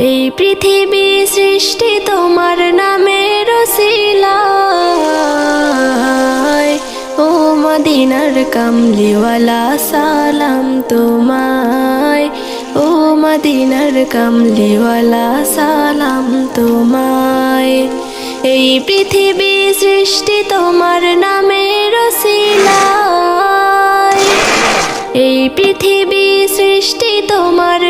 এই পৃথিবী সৃষ্টি তোমার নামের রসিলায় ও মদিনার কামলিওয়ালা, সালাম তোমায়। ও মদিনার কামলিওয়ালা, সালাম তোমায়। এই পৃথিবী সৃষ্টি তোমার নামের রসিলায় এই পৃথিবী সৃষ্টি তোমার